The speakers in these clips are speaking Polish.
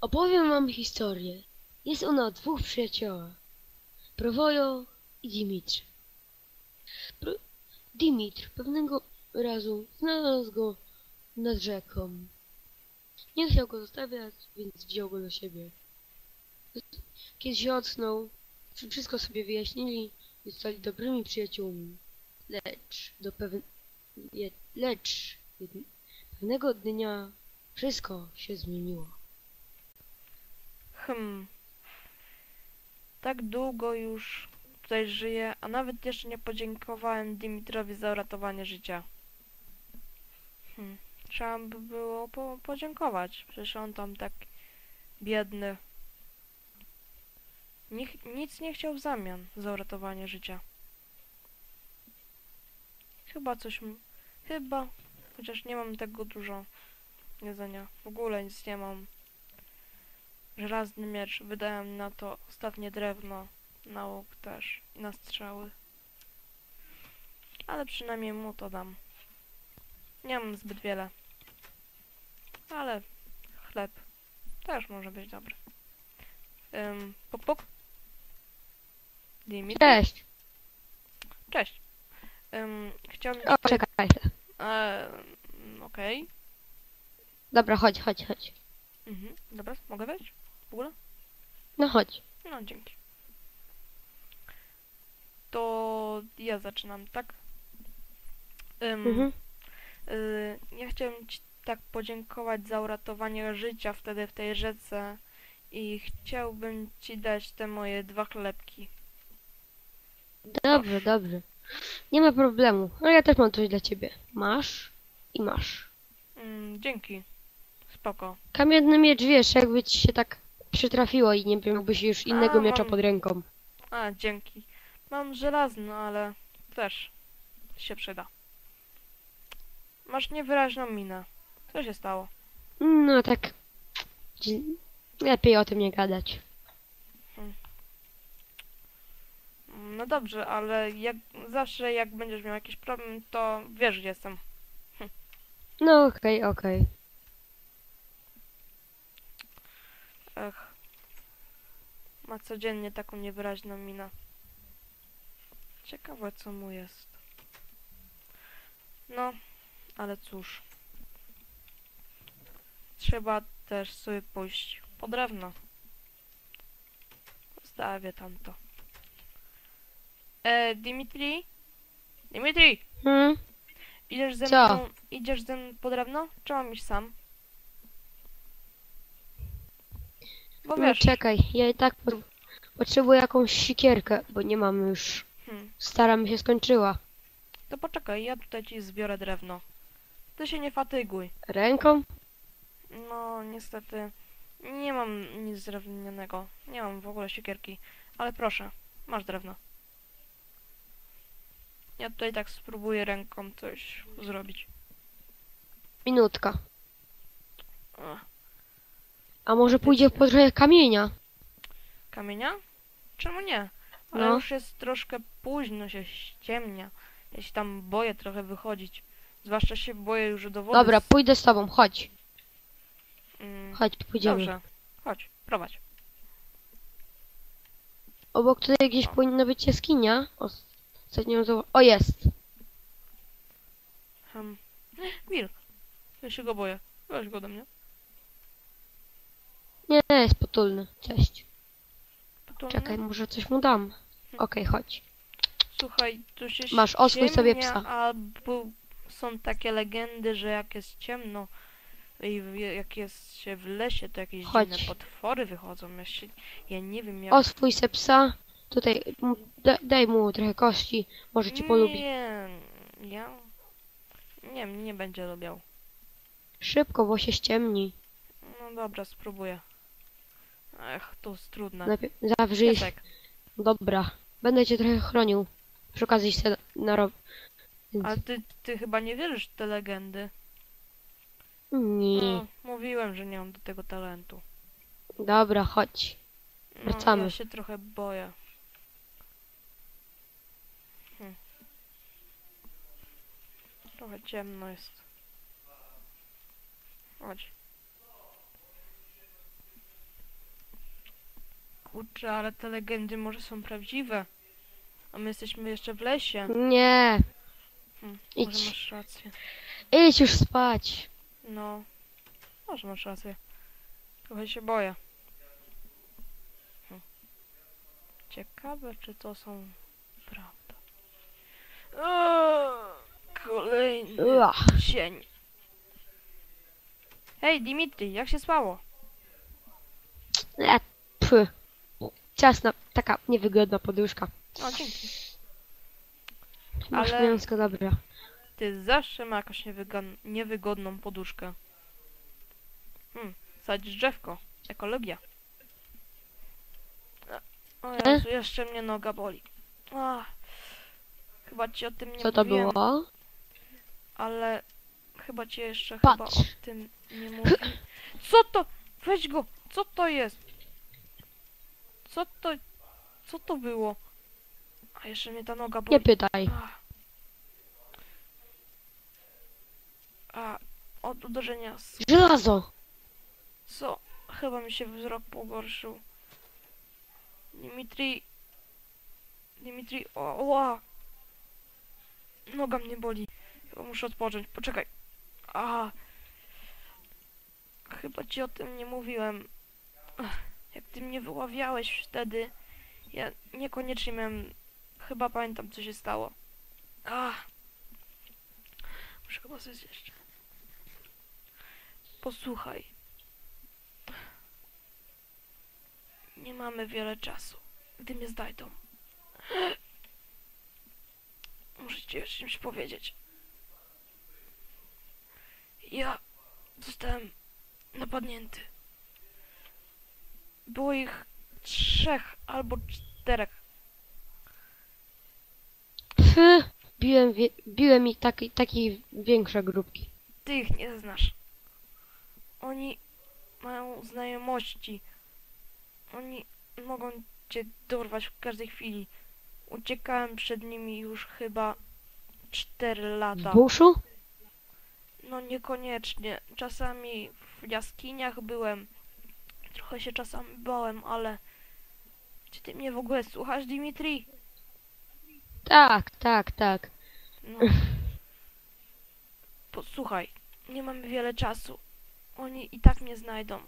Opowiem wam historię. Jest ona o dwóch przyjaciołach. Prowojo i Dimitr. Pro... Dimitr pewnego razu znalazł go nad rzeką. Nie chciał go zostawiać, więc wziął go do siebie. Kiedy się ocknął, wszystko sobie wyjaśnili i zostali dobrymi przyjaciółmi. Lecz do pewn... je- Lecz pewnego dnia wszystko się zmieniło. Hmm. Tak długo już tutaj żyję, a nawet jeszcze nie podziękowałem Dimitrowi za uratowanie życia. Hmm. Trzeba by było po podziękować. Przecież on tam tak biedny. Nic nie chciał w zamian za uratowanie życia. Chyba coś... Chyba... Chociaż nie mam tego dużo jedzenia. W ogóle nic nie mam. Żelazny miecz. Wydałem na to ostatnie drewno. Na łuk też. I na strzały. Ale przynajmniej mu to dam. Nie mam zbyt wiele. Ale chleb też może być dobry. Um, puk puk. Dimitri? Cześć! Cześć. Um, chciałbym... O, czekaj. E, Okej. Dobra, chodź, chodź, chodź. Mhm. Dobra, mogę wejść? W ogóle? No chodź. No, dzięki. To ja zaczynam, tak? Ym, Mhm. y, ja chciałem Ci tak podziękować za uratowanie życia wtedy w tej rzece i chciałbym Ci dać te moje dwa chlebki. Dobrze, dobrze. Nie ma problemu. Ale ja też mam coś dla ciebie. Masz i masz. Ym, dzięki. Spoko. Kamienny miecz, wiesz, jakby ci się tak przytrafiło i nie miałbyś już innego A, miecza mam- pod ręką. A, dzięki. Mam żelazny, ale też się przyda. Masz niewyraźną minę. Co się stało? No tak. Lepiej o tym nie gadać. No dobrze, ale jak zawsze jak będziesz miał jakiś problem, to wiesz gdzie jestem. No okej, okej. Ech. Ma codziennie taką niewyraźną minę. Ciekawe co mu jest. No, ale cóż. Trzeba też sobie pójść po drewno. Zostawię tamto. E, Dimitri? Dimitri! Hmm? Idziesz ze Co? mną, idziesz ze mną po drewno? Czy mam iść sam? Bo No wiesz, czekaj, ja i tak po- potrzebuję jakąś sikierkę, bo nie mam już. hmm, Stara mi się skończyła. to poczekaj, ja tutaj ci zbiorę drewno. Ty się nie fatyguj. Ręką? No, niestety, nie mam nic drewnianego. Nie mam w ogóle siekierki. Ale proszę, masz drewno. Ja tutaj tak spróbuję ręką coś zrobić. Minutka. A może pójdzie po trochę kamienia? kamienia? Czemu nie? Ale No. już jest troszkę późno, się ściemnia. Ja się tam boję trochę wychodzić. Zwłaszcza się boję już do wody. Dobra, pójdę z tobą, chodź. Mm, Chodź, pójdziemy. Dobrze, chodź, prowadź. Obok tutaj gdzieś powinna być jaskinia. Ostatnio zau- O, jest. Hmm. Wilk. Ja się go boję. Weź go ode mnie. Nie, jest potulny. Cześć. Potulny. Czekaj, może coś mu dam. Okej, chodź. Słuchaj, tu się Masz, oswój sobie psa. Albo są takie legendy, że jak jest ciemno i jak jest się w lesie, to jakieś Chodź. dziwne potwory wychodzą. Ja, się, ja nie wiem jak... Oswój se psa. Tutaj, da, daj mu trochę kości. Może cię polubi. Nie, ja... Nie, nie będzie lubiał. Szybko, bo się ściemni. No dobra, spróbuję. Ech, to jest trudne. Najpierw zawrzyj. Dobra. Będę cię trochę chronił. Przy okazji se narob... Ale ty, ty chyba nie wierzysz w te legendy. Nie. No, mówiłem, że nie mam do tego talentu. Dobra, chodź. No, Wracamy. ja się trochę boję. Hm. Trochę ciemno jest. Chodź. Kurczę, ale te legendy może są prawdziwe. A my jesteśmy jeszcze w lesie. Nie. Hm, może Idź. masz rację. Idź już spać. No. Może masz rację. Trochę się boję. Hm. Ciekawe, czy to są. Kolejny cień. Hej, Dimitri, jak się spało? E. Ciasna, taka niewygodna poduszka. O, dzięki. Masz Ale- mięsko dobra. Ty zawsze ma jakąś niewygodn- niewygodną poduszkę. Hmm, sadzisz drzewko. Ekologia. O E? Jezu, jeszcze mnie noga boli. Ach, chyba ci o tym nie Co to mówiłem, było? ale chyba ci jeszcze Patrz. chyba o tym nie mówię. Co to? Weź go! Co to jest? Co to? Co to było? A jeszcze mnie ta noga boli. Nie pytaj. Ach. A od uderzenia z Żelazo! co? Chyba mi się wzrok pogorszył. Dimitri. Dimitri, o, ła. Noga mnie boli. Chyba muszę odpocząć. Poczekaj. A. Chyba ci o tym nie mówiłem. Ach, Jak ty mnie wyławiałeś wtedy, ja niekoniecznie miałem. Chyba pamiętam, co się stało. Ach. Muszę chyba coś jeszcze. Posłuchaj. Nie mamy wiele czasu. Gdy mnie znajdą. Ci o czymś powiedzieć. Ja zostałem napadnięty. Było ich trzech albo czterech. Py. Biłem, biłem ich taki, takiej większe grupki. Ty ich nie znasz. Oni mają znajomości. Oni mogą cię dorwać w każdej chwili. Uciekałem przed nimi już chyba 4 W lata. buszu? No niekoniecznie. Czasami w jaskiniach byłem. Trochę się czasami bałem, ale... Czy ty mnie w ogóle słuchasz, Dimitri? Tak, tak, tak. No. Posłuchaj, nie mamy wiele czasu. Oni i tak mnie znajdą.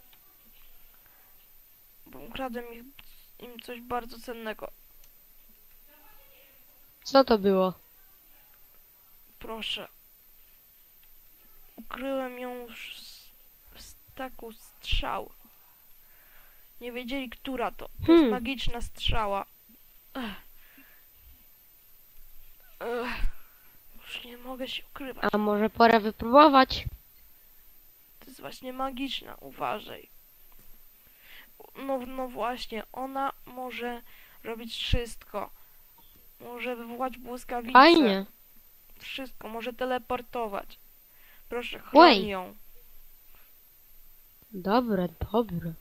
Bo ukradłem ich, im coś bardzo cennego. Co to było? Proszę. Ukryłem ją w staku strzał. Nie wiedzieli, która to. To jest Hmm. magiczna strzała. Ech. Ech. Już nie mogę się ukrywać. A może pora wypróbować? To jest właśnie magiczna, uważaj. No, no właśnie, ona może robić wszystko. Może wywołać błyskawice. Fajnie. Wszystko, może teleportować. Proszę, chroń Oj. ją. Dobre, dobre.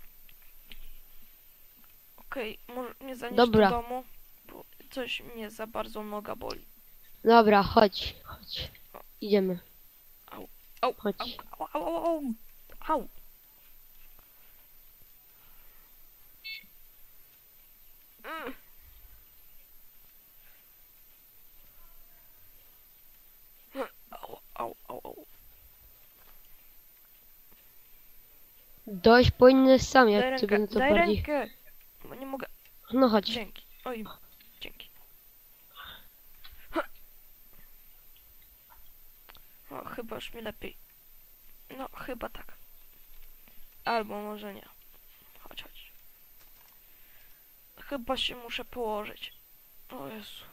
Okej, może mnie zanieść Dobra. do domu, bo coś mnie za bardzo noga boli. Dobra, chodź, chodź. Idziemy. Au, Chodź. au, au, au, au, au. Mm. Au, au, au, au. Dojść powinny sam, Daj jak rękę, ty będę to daj bardziej... rękę. Bo nie mogę. No chodź. Dzięki. Oj, dzięki. O, chyba już mi lepiej. No, chyba tak. Albo może nie. Chodź, chodź. Chyba się muszę położyć. O Jezu.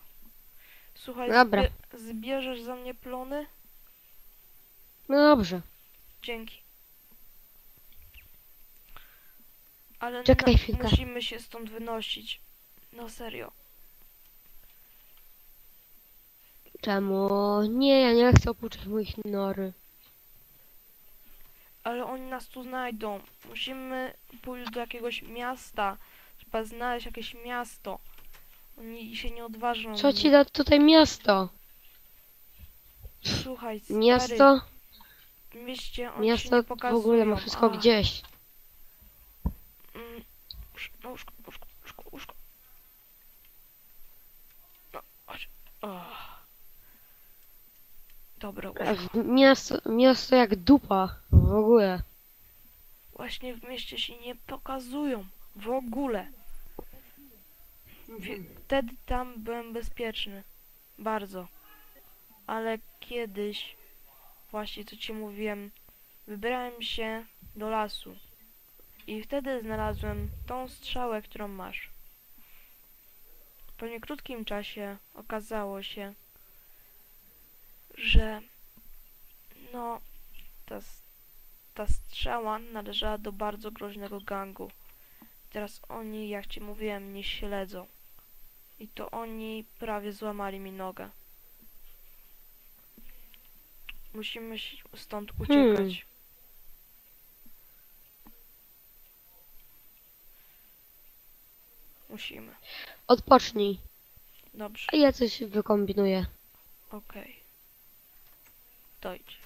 Słuchaj, Dobra. zbie- zbierzesz za mnie plony? No dobrze. Dzięki. Ale Czekaj no, chwilkę. musimy się stąd wynosić. No serio. Czemu? Nie, ja nie chcę opuszczać moich nory. Ale oni nas tu znajdą. Musimy pójść do jakiegoś miasta. Trzeba znaleźć jakieś miasto. Oni się nie odważą. Co ci da tutaj miasto? Słuchaj, stary, Miasto? w mieście oni się Miasto nie w ogóle ma wszystko a, gdzieś. Łóż- no łóżko, łóżko, łóżko, łóżko. No, chodź. O. Dobra, łóżko. Miasto, miasto jak dupa. W ogóle. Właśnie w mieście się nie pokazują. W ogóle. Wtedy tam byłem bezpieczny. Bardzo. Ale kiedyś, właśnie co ci mówiłem, wybrałem się do lasu. I wtedy znalazłem tą strzałę, którą masz. Po niekrótkim czasie okazało się, że no, ta, ta strzała należała do bardzo groźnego gangu. Teraz oni, jak ci mówiłem, mnie śledzą. I to oni prawie złamali mi nogę. Musimy stąd uciekać. Musimy. Odpocznij. Dobrze, A ja coś wykombinuję. okej. Dojdź.